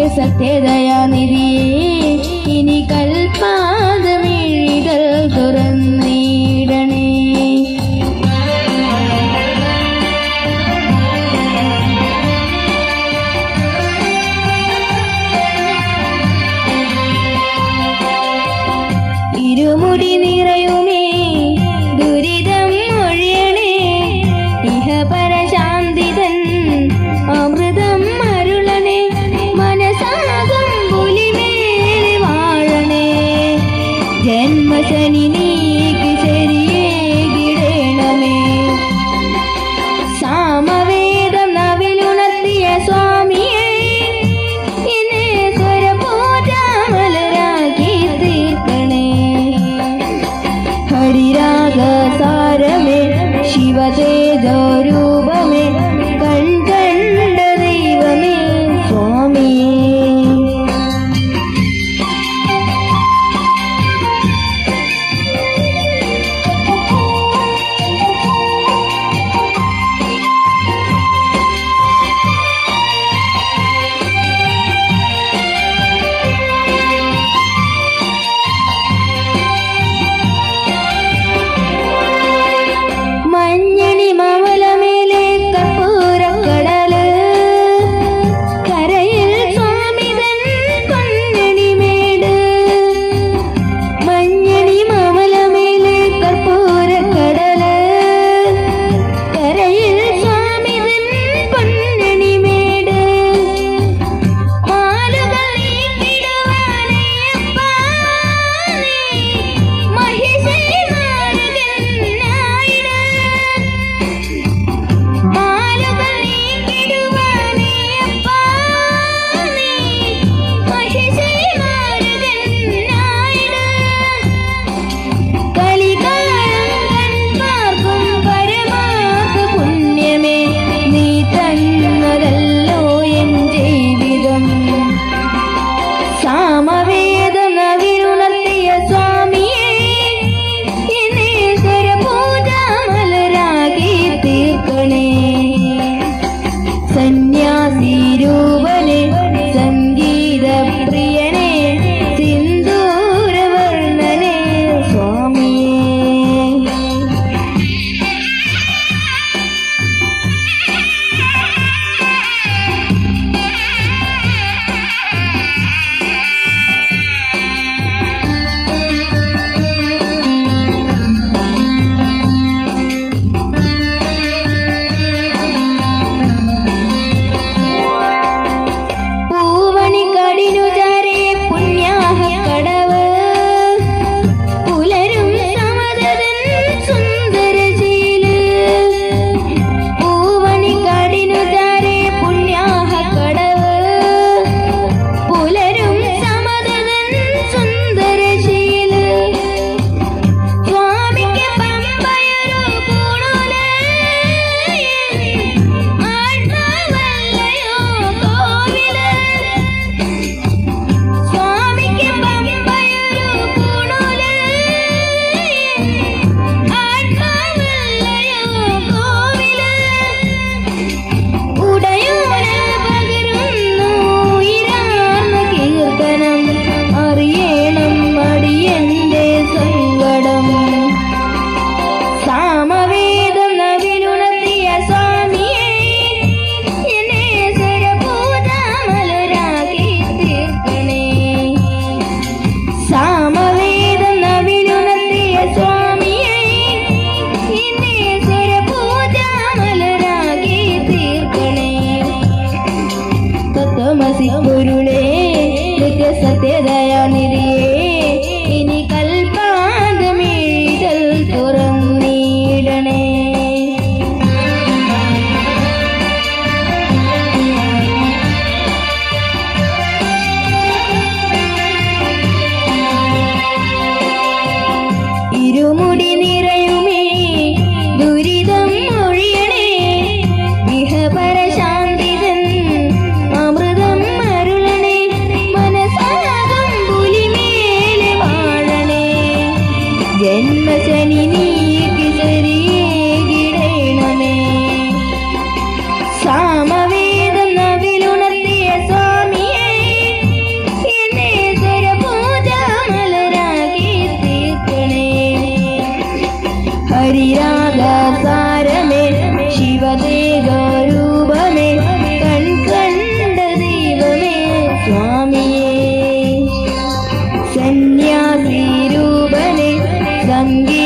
നിത്യസത്യദയാനിധിയേ ഇനി കൽപ്പാദമിഴികൾ നിത്യസത്യദയാനിധിയേ ഹരിരാഗസാരമേ ശിവദേവ രൂപമേ കൺകണ്ട ദൈവമേ സ്വാമിയേ. സന്യാസി രൂപനെ സംഗീത